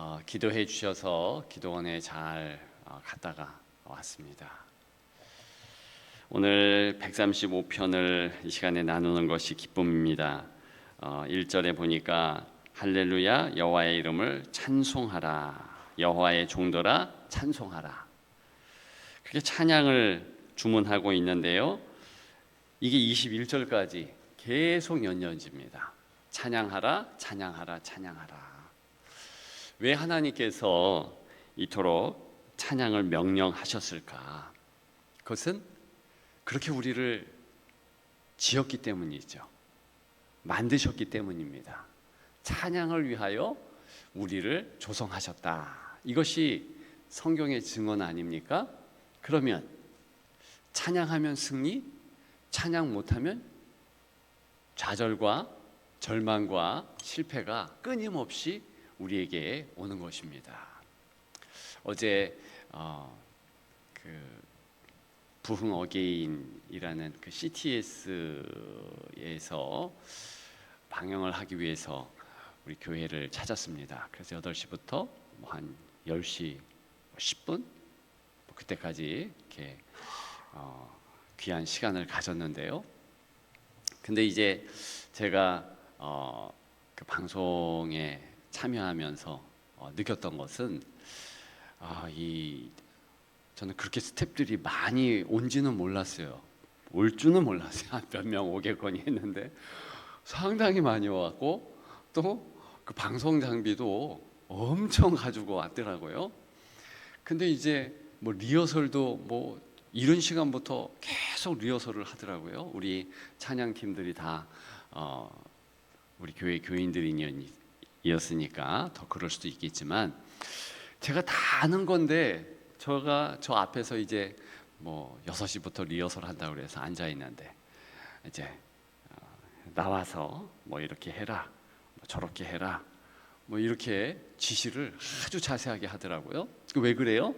어, 기도해 주셔서 기도원에 잘 어, 갔다가 왔습니다. 오늘 135편을 이 시간에 나누는 것이 기쁨입니다. 어, 1절에 보니까 할렐루야 여호와의 이름을 찬송하라 여호와의 종도라 찬송하라 그렇게 찬양을 주문하고 있는데요. 이게 21절까지 계속 연연집니다. 찬양하라 찬양하라 찬양하라 왜 하나님께서 이토록 찬양을 명령하셨을까? 그것은 그렇게 우리를 지었기 때문이죠. 만드셨기 때문입니다. 찬양을 위하여 우리를 조성하셨다. 이것이 성경의 증언 아닙니까? 그러면 찬양하면 승리, 찬양 못하면 좌절과 절망과 실패가 끊임없이 우리에게 오는 것입니다. 어제 어, 그 부흥 어게인이라는 그 CTS에서 방영을 하기 위해서 우리 교회를 찾았습니다. 그래서 8시부터 뭐 한 10시 10분 뭐 그때까지 이렇게 어, 귀한 시간을 가졌는데요. 근데 이제 제가 어, 그 방송에 참여하면서 어, 느꼈던 것은 아, 이 저는 그렇게 스탭들이 많이 온지는 몰랐어요. 올 줄은 몰랐어요. 몇명 오겠거니 했는데 상당히 많이 왔고 또 그 방송 장비도 엄청 가지고 왔더라고요. 근데 이제 뭐 리허설도 뭐 이런 시간부터 계속 리허설을 하더라고요. 우리 찬양 팀들이 다 어, 우리 교회 교인들이 었으니까 더 그럴 수도 있겠지만 제가 다 아는 건데 저가 저 앞에서 이제 뭐 6시부터 리허설 한다고 그래서 앉아 있는데 이제 어, 나와서 뭐 이렇게 해라. 뭐 저렇게 해라. 뭐 이렇게 지시를 아주 자세하게 하더라고요. 왜 그래요?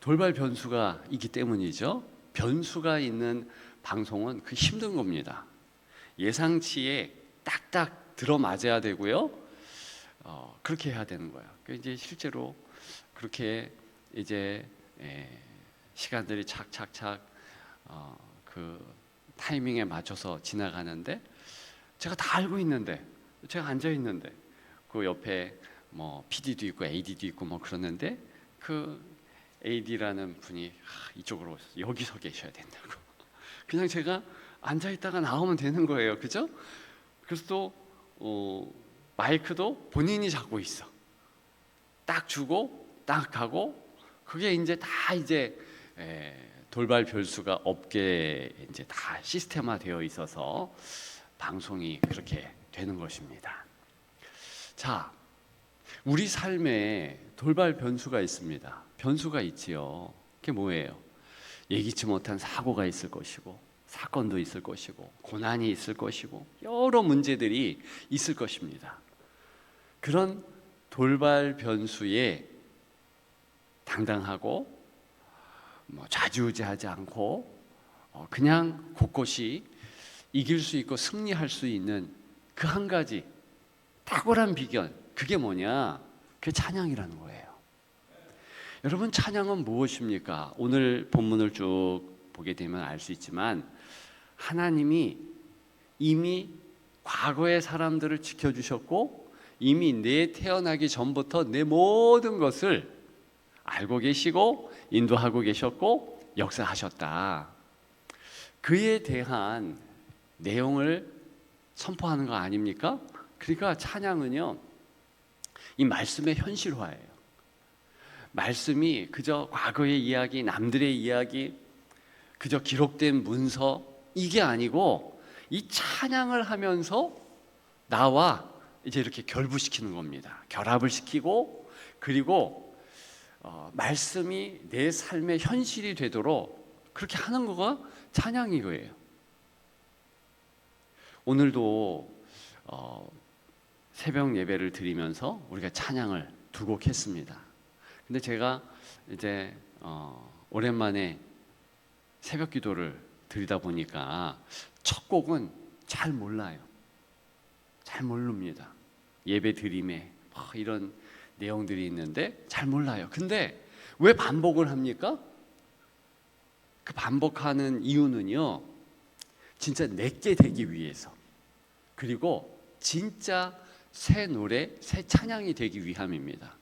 돌발 변수가 있기 때문이죠. 변수가 있는 방송은 그 힘든 겁니다. 예상치에 딱딱 들어맞아야 되고요. 어, 그렇게 해야 되는 거예요. 그 이제 실제로 그렇게 이제 에, 시간들이 착착착 어, 그 타이밍에 맞춰서 지나가는데 제가 다 알고 있는데 제가 앉아 있는데 그 옆에 뭐 PD도 있고 AD도 있고 뭐 그러는데 그 AD라는 분이 아, 이쪽으로 오셔서 여기 서 계셔야 된다고 그냥 제가 앉아 있다가 나오면 되는 거예요, 그죠? 그래서 또 어, 마이크도 본인이 잡고 있어. 딱 주고 딱 가고 그게 이제 다 이제 에, 돌발 별수가 없게 이제 다 시스템화되어 있어서 방송이 그렇게 되는 것입니다. 자, 우리 삶에 돌발 변수가 있습니다. 변수가 있지요. 그게 뭐예요? 예기치 못한 사고가 있을 것이고 사건도 있을 것이고 고난이 있을 것이고 여러 문제들이 있을 것입니다. 그런 돌발 변수에 당당하고 뭐 좌지우지하지 않고 어, 그냥 곳곳이 이길 수 있고 승리할 수 있는 그 한 가지 탁월한 비결 그게 뭐냐? 그게 찬양이라는 거예요. 여러분 찬양은 무엇입니까? 오늘 본문을 쭉 보게 되면 알 수 있지만 하나님이 이미 과거의 사람들을 지켜주셨고 이미 내 태어나기 전부터 내 모든 것을 알고 계시고 인도하고 계셨고 역사하셨다. 그에 대한 내용을 선포하는 거 아닙니까? 그러니까 찬양은요, 이 말씀의 현실화예요. 말씀이 그저 과거의 이야기, 남들의 이야기, 그저 기록된 문서, 이게 아니고 이 찬양을 하면서 나와 이제 이렇게 결부시키는 겁니다. 결합을 시키고 그리고 어, 말씀이 내 삶의 현실이 되도록 그렇게 하는 거가 찬양이 거예요. 오늘도 어, 새벽 예배를 드리면서 우리가 찬양을 두 곡 했습니다. 근데 제가 이제 어, 오랜만에 새벽 기도를 드리다 보니까 첫 곡은 잘 몰라요. 잘 모릅니다. 예배 드림에 뭐 이런 내용들이 있는데 잘 몰라요. 근데 왜 반복을 합니까? 그 반복하는 이유는요. 진짜 내게 되기 위해서. 그리고 진짜 새 노래, 새 찬양이 되기 위함입니다.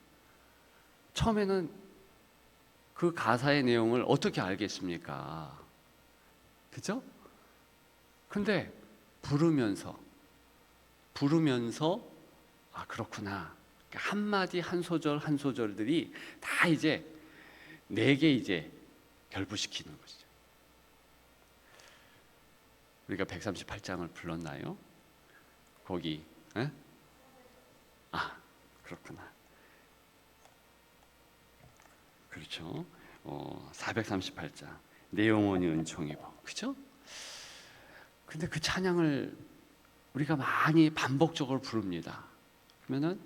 처음에는 그 가사의 내용을 어떻게 알겠습니까? 그죠? 근데 부르면서 부르면서 아 그렇구나 그러니까 한 마디 한 소절 한 소절들이 다 이제 내게 이제 결부시키는 것이죠. 우리가 138장을 불렀나요? 거기 에? 아 그렇구나. 그렇죠. 어, 438장 내 영혼이 은총이고 그죠? 근데 그 찬양을 우리가 많이 반복적으로 부릅니다. 그러면은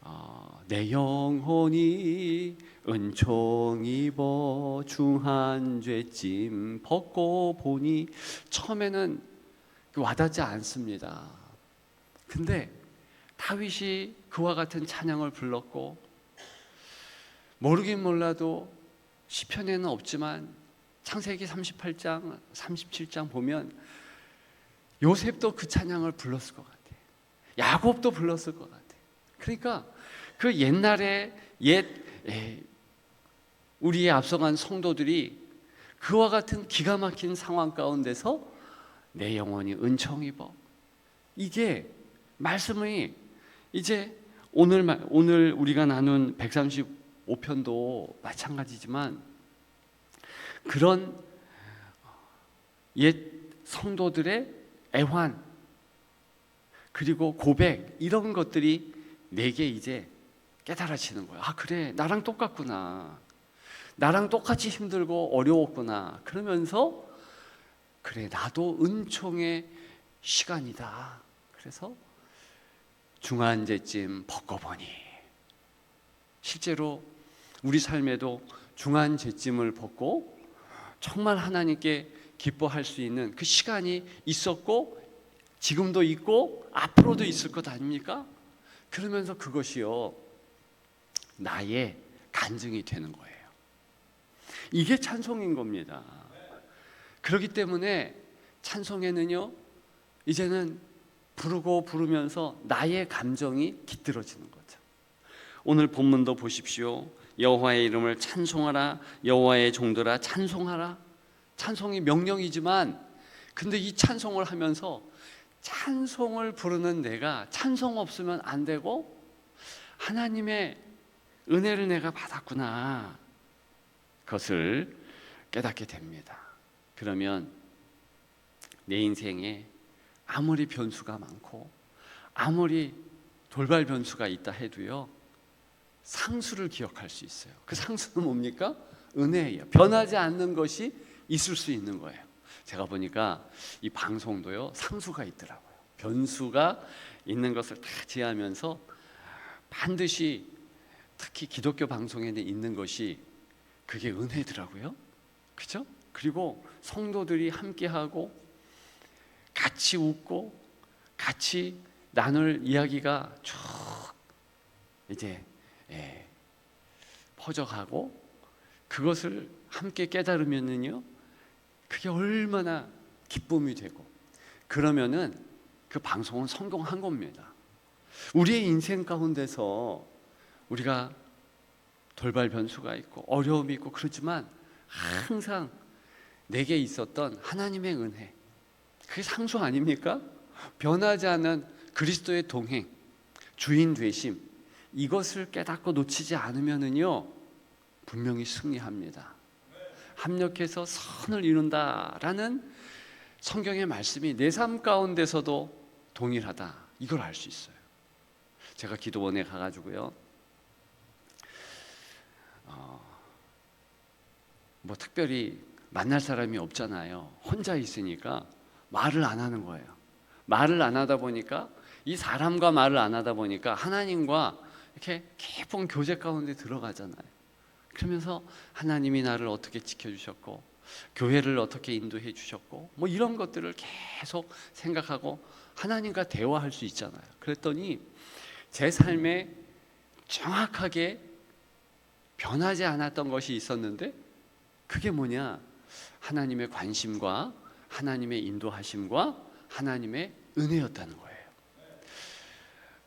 어, 내 영혼이 은총 입어 중한 죄짐 벗고 보니 처음에는 그 와닿지 않습니다. 근데 다윗이 그와 같은 찬양을 불렀고 모르긴 몰라도 시편에는 없지만 창세기 38장, 37장 보면 요셉도 그 찬양을 불렀을 것 같아. 야곱도 불렀을 것 같아. 그러니까 그 옛날에 옛 에, 우리의 앞서간 성도들이 그와 같은 기가 막힌 상황 가운데서 내 영혼이 은총 입어. 이게 말씀이 이제 오늘 마- 오늘 우리가 나눈 135편도 마찬가지지만 그런 옛 성도들의 애환 그리고 고백 이런 것들이 내게 이제 깨달아지는 거야. 아 그래 나랑 똑같구나. 나랑 똑같이 힘들고 어려웠구나. 그러면서 그래 나도 은총의 시간이다. 그래서 중한제쯤 벗고보니 실제로 우리 삶에도 중한제쯤을 벗고 정말 하나님께 기뻐할 수 있는 그 시간이 있었고 지금도 있고 앞으로도 있을 것 아닙니까? 그러면서 그것이요 나의 간증이 되는 거예요. 이게 찬송인 겁니다. 그렇기 때문에 찬송에는요 이제는 부르고 부르면서 나의 감정이 깃들어지는 거죠. 오늘 본문도 보십시오. 여호와의 이름을 찬송하라. 여호와의 종들아 찬송하라. 찬송이 명령이지만 근데 이 찬송을 하면서 찬송을 부르는 내가 찬송 없으면 안 되고 하나님의 은혜를 내가 받았구나. 그것을 깨닫게 됩니다. 그러면 내 인생에 아무리 변수가 많고 아무리 돌발 변수가 있다 해도요 상수를 기억할 수 있어요. 그 상수는 뭡니까? 은혜예요. 변하지 않는 것이 있을 수 있는 거예요. 제가 보니까 이 방송도요 상수가 있더라고요. 변수가 있는 것을 다 제하면서 반드시 특히 기독교 방송에는 있는 것이 그게 은혜더라고요. 그죠? 그리고 성도들이 함께하고 같이 웃고 같이 나눌 이야기가 쭉 이제 예, 퍼져가고 그것을 함께 깨달으면은요 그게 얼마나 기쁨이 되고 그러면은 그 방송은 성공한 겁니다. 우리의 인생 가운데서 우리가 돌발 변수가 있고 어려움이 있고 그렇지만 항상 내게 있었던 하나님의 은혜 그게 상수 아닙니까? 변하지 않은 그리스도의 동행 주인 되심 이것을 깨닫고 놓치지 않으면은요 분명히 승리합니다. 합력해서 선을 이룬다라는 성경의 말씀이 내 삶 가운데서도 동일하다 이걸 알 수 있어요. 제가 기도원에 가가지고요. 어, 뭐 특별히 만날 사람이 없잖아요. 혼자 있으니까 말을 안 하는 거예요. 말을 안 하다 보니까 이 사람과 말을 안 하다 보니까 하나님과 이렇게 깊은 교제 가운데 들어가잖아요. 그러면서 하나님이 나를 어떻게 지켜주셨고 교회를 어떻게 인도해 주셨고 뭐 이런 것들을 계속 생각하고 하나님과 대화할 수 있잖아요. 그랬더니 제 삶에 정확하게 변하지 않았던 것이 있었는데 그게 뭐냐? 하나님의 관심과 하나님의 인도하심과 하나님의 은혜였다는 거예요.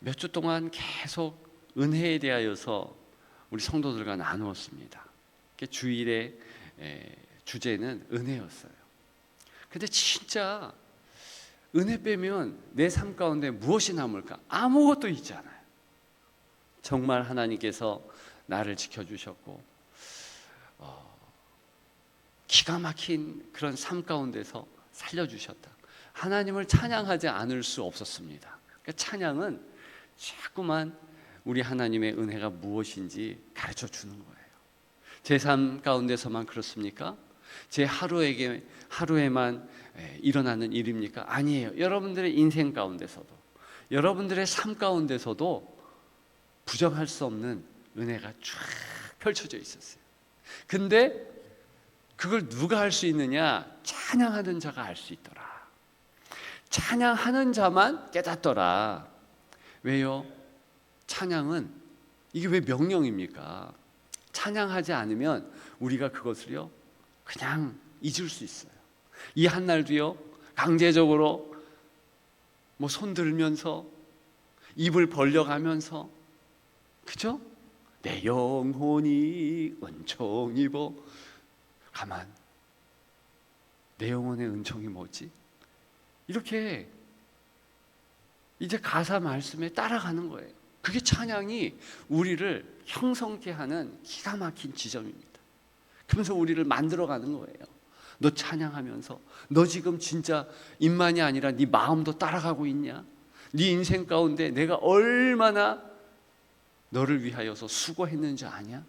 몇 주 동안 계속 은혜에 대하여서 우리 성도들과 나누었습니다. 주일의 주제는 은혜였어요. 근데 진짜 은혜 빼면 내 삶 가운데 무엇이 남을까? 아무것도 있지 않아요. 정말 하나님께서 나를 지켜주셨고 어, 기가 막힌 그런 삶 가운데서 살려주셨다. 하나님을 찬양하지 않을 수 없었습니다. 그러니까 찬양은 자꾸만 우리 하나님의 은혜가 무엇인지 가르쳐 주는 거예요. 제 삶 가운데서만 그렇습니까? 제 하루에게 하루에만 일어나는 일입니까? 아니에요. 여러분들의 인생 가운데서도 여러분들의 삶 가운데서도 부정할 수 없는 은혜가 쫙 펼쳐져 있었어요. 근데 그걸 누가 할 수 있느냐? 찬양하는 자가 알 수 있더라. 찬양하는 자만 깨닫더라. 왜요? 찬양은 이게 왜 명령입니까? 찬양하지 않으면 우리가 그것을요 그냥 잊을 수 있어요. 이 한 날도요 강제적으로 뭐 손 들면서 입을 벌려가면서 그죠? 내 영혼이 은총 입어 가만 내 영혼의 은총이 뭐지? 이렇게 이제 가사 말씀에 따라가는 거예요. 그게 찬양이 우리를 형성케 하는 기가 막힌 지점입니다. 그러면서 우리를 만들어가는 거예요. 너 찬양하면서 너 지금 진짜 입만이 아니라 네 마음도 따라가고 있냐? 네 인생 가운데 내가 얼마나 너를 위하여서 수고했는지 아냐?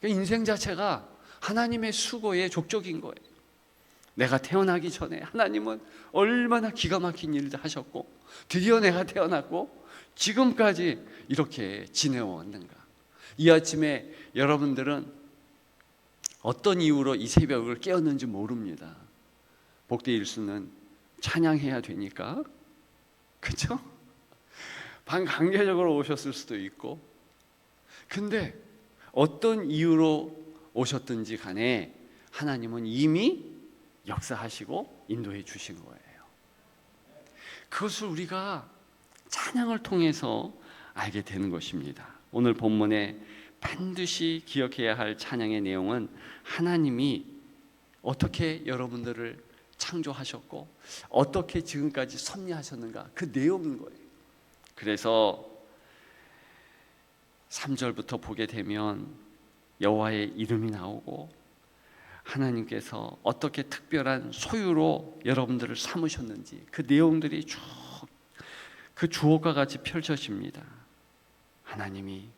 그러니까 인생 자체가 하나님의 수고의 족적인 거예요. 내가 태어나기 전에 하나님은 얼마나 기가 막힌 일을 하셨고 드디어 내가 태어났고 지금까지 이렇게 지내왔는가? 이 아침에 여러분들은 어떤 이유로 이 새벽을 깨었는지 모릅니다. 복대 일수는 찬양해야 되니까. 그렇죠? 반강제적으로 오셨을 수도 있고. 근데 어떤 이유로 오셨든지 간에 하나님은 이미 역사하시고 인도해 주신 거예요. 그것을 우리가 찬양을 통해서 알게 되는 것입니다. 오늘 본문에 반드시 기억해야 할 찬양의 내용은 하나님이 어떻게 여러분들을 창조하셨고 어떻게 지금까지 섭리하셨는가 그 내용인 거예요. 그래서 3절부터 보게 되면 여호와의 이름이 나오고 하나님께서 어떻게 특별한 소유로 여러분들을 삼으셨는지 그 내용들이 쭉 그 주옥과 같이 펼쳐집니다. 하나님이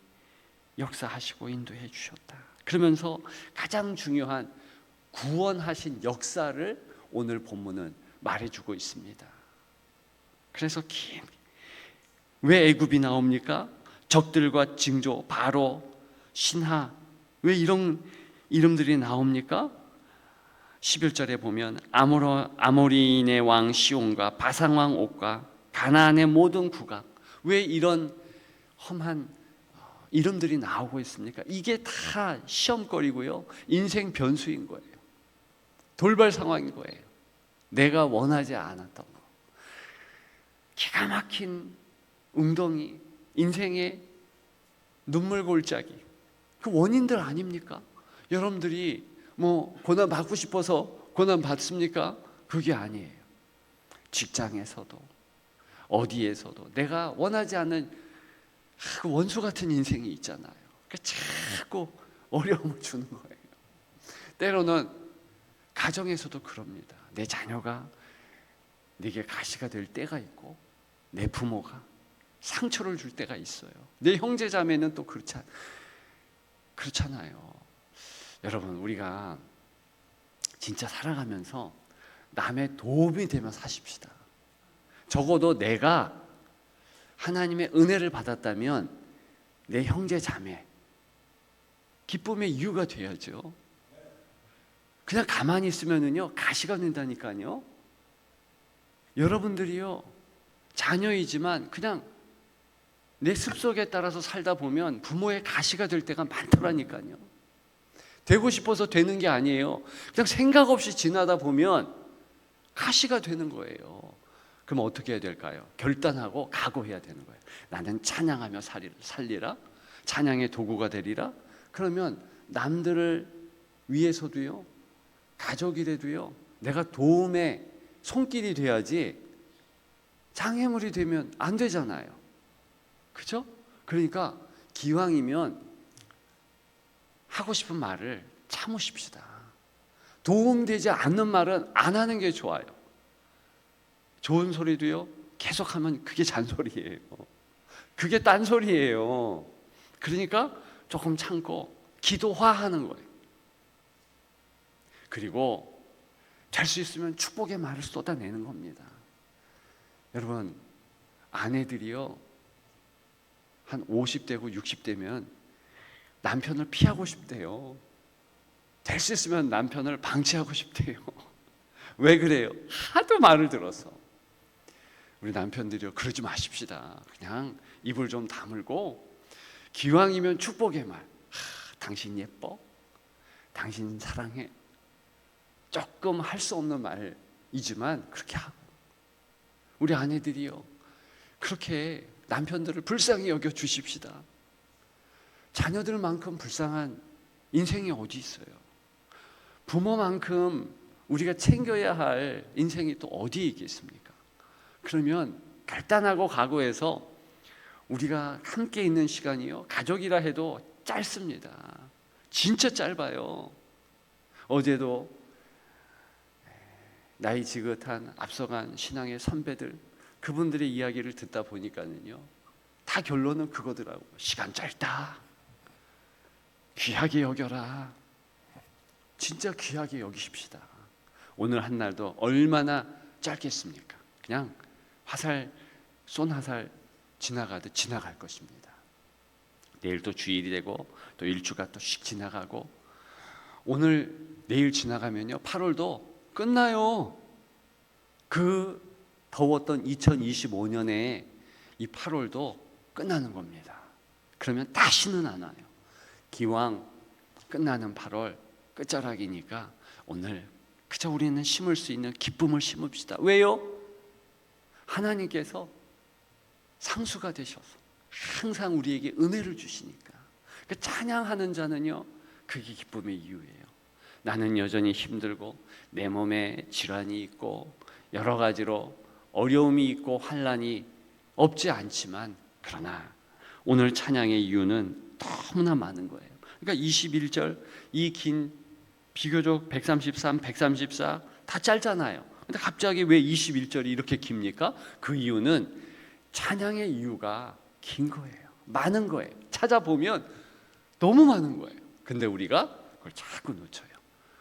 역사하시고 인도해 주셨다. 그러면서 가장 중요한 구원하신 역사를 오늘 본문은 말해주고 있습니다. 그래서 왜 애굽이 나옵니까? 적들과 징조, 바로, 신하 왜 이런 이름들이 나옵니까? 11절에 보면 아모리인의 왕 시온과 바상 왕 옥과 가나안의 모든 국악 왜 이런 험한 이름들이 나오고 있습니까? 이게 다 시험거리고요. 인생 변수인 거예요. 돌발 상황인 거예요. 내가 원하지 않았던 거. 기가 막힌 웅덩이, 인생의 눈물 골짜기. 그 원인들 아닙니까? 여러분들이 뭐 고난 받고 싶어서 고난 받습니까? 그게 아니에요. 직장에서도 어디에서도 내가 원하지 않는 그 원수 같은 인생이 있잖아요. 그 자꾸 어려움을 주는 거예요. 때로는 가정에서도 그럽니다. 내 자녀가 내게 가시가 될 때가 있고 내 부모가 상처를 줄 때가 있어요. 내 형제 자매는 또 그렇지 그렇잖아요. 여러분 우리가 진짜 살아가면서 남의 도움이 되면 사십시다. 적어도 내가 하나님의 은혜를 받았다면 내 형제 자매 기쁨의 이유가 돼야죠. 그냥 가만히 있으면은요 가시가 된다니까요. 여러분들이요 자녀이지만 그냥 내 습속에 따라서 살다 보면 부모의 가시가 될 때가 많더라니까요. 되고 싶어서 되는 게 아니에요. 그냥 생각 없이 지나다 보면 가시가 되는 거예요. 그럼 어떻게 해야 될까요? 결단하고 각오해야 되는 거예요. 나는 찬양하며 살리- 살리라. 찬양의 도구가 되리라. 그러면 남들을 위해서도요. 가족이라도요. 내가 도움의 손길이 돼야지 장애물이 되면 안 되잖아요. 그죠? 그러니까 기왕이면 하고 싶은 말을 참으십시다. 도움되지 않는 말은 안 하는 게 좋아요. 좋은 소리도요, 계속하면 그게 잔소리예요. 그게 딴소리예요. 그러니까 조금 참고 기도화하는 거예요. 그리고 될 수 있으면 축복의 말을 쏟아내는 겁니다. 여러분, 아내들이요, 한 50대고 60대면 남편을 피하고 싶대요. 될 수 있으면 남편을 방치하고 싶대요. 왜 그래요? 하도 말을 들어서. 우리 남편들이요, 그러지 마십시다. 그냥 입을 좀 다물고, 기왕이면 축복의 말. 하, 당신 예뻐? 당신 사랑해? 조금 할 수 없는 말이지만 그렇게 하고. 우리 아내들이요, 그렇게 남편들을 불쌍히 여겨 주십시다. 자녀들만큼 불쌍한 인생이 어디 있어요? 부모만큼 우리가 챙겨야 할 인생이 또 어디에 있겠습니까? 그러면 결단하고 각오해서 우리가 함께 있는 시간이요. 가족이라 해도 짧습니다. 진짜 짧아요. 어제도 나이 지긋한 앞서간 신앙의 선배들 그분들의 이야기를 듣다 보니까는요. 다 결론은 그거더라고. 시간 짧다. 귀하게 여겨라. 진짜 귀하게 여기십시다. 오늘 한 날도 얼마나 짧겠습니까? 그냥 화살 쏜 화살 지나가듯 지나갈 것입니다. 내일 또 주일이 되고 또 일주가 또 씩 지나가고 오늘 내일 지나가면요 8월도 끝나요. 그 더웠던 2025년에 이 8월도 끝나는 겁니다. 그러면 다시는 안 와요. 기왕 끝나는 8월 끝자락이니까 오늘 그저 우리는 심을 수 있는 기쁨을 심읍시다. 왜요? 하나님께서 상수가 되셔서 항상 우리에게 은혜를 주시니까 그 찬양하는 자는요 그게 기쁨의 이유예요. 나는 여전히 힘들고 내 몸에 질환이 있고 여러 가지로 어려움이 있고 환란이 없지 않지만 그러나 오늘 찬양의 이유는 너무나 많은 거예요. 그러니까 21절 이 긴 비교적 133, 134 다 짧잖아요. 근데 갑자기 왜 21절이 이렇게 깁니까? 그 이유는 찬양의 이유가 긴 거예요. 많은 거예요. 찾아보면 너무 많은 거예요. 근데 우리가 그걸 자꾸 놓쳐요.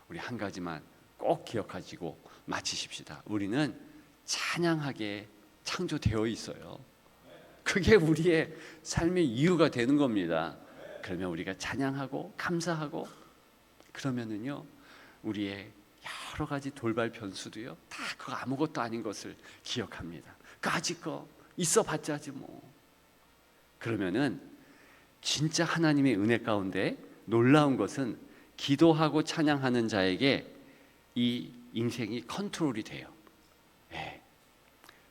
우리 한 가지만 꼭 기억하시고 마치십시다. 우리는 찬양하게 창조되어 있어요. 그게 우리의 삶의 이유가 되는 겁니다. 그러면 우리가 찬양하고 감사하고 그러면은요 우리의 여러 가지 돌발 변수도요 다 그거 아무것도 아닌 것을 기억합니다. 그 아직 거 있어 봤자지 뭐. 그러면은 진짜 하나님의 은혜 가운데 놀라운 것은 기도하고 찬양하는 자에게 이 인생이 컨트롤이 돼요. 예.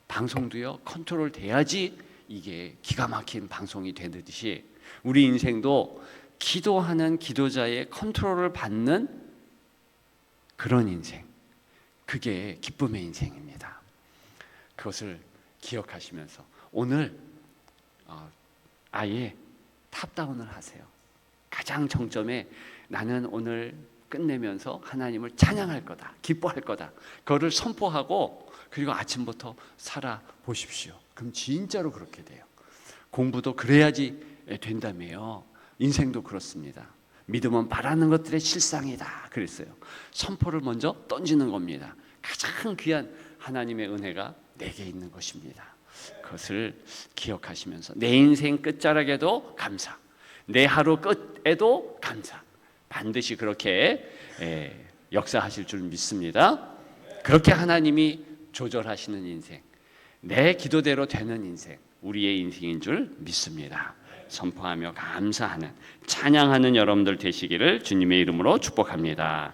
방송도요 컨트롤 돼야지 이게 기가 막힌 방송이 되듯이 우리 인생도 기도하는 기도자의 컨트롤을 받는 그런 인생. 그게 기쁨의 인생입니다. 그것을 기억하시면서 오늘 어, 아예 탑다운을 하세요. 가장 정점에 나는 오늘 끝내면서 하나님을 찬양할 거다, 기뻐할 거다. 그거를 선포하고 그리고 아침부터 살아 보십시오. 그럼 진짜로 그렇게 돼요. 공부도 그래야지 된다며요. 인생도 그렇습니다. 믿음은 바라는 것들의 실상이다. 그랬어요. 선포를 먼저 던지는 겁니다. 가장 귀한 하나님의 은혜가 내게 있는 것입니다. 그것을 기억하시면서 내 인생 끝자락에도 감사, 내 하루 끝에도 감사. 반드시 그렇게 예, 역사하실 줄 믿습니다. 그렇게 하나님이 조절하시는 인생, 내 기도대로 되는 인생, 우리의 인생인 줄 믿습니다. 선포하며 감사하는 찬양하는 여러분들 되시기를 주님의 이름으로 축복합니다.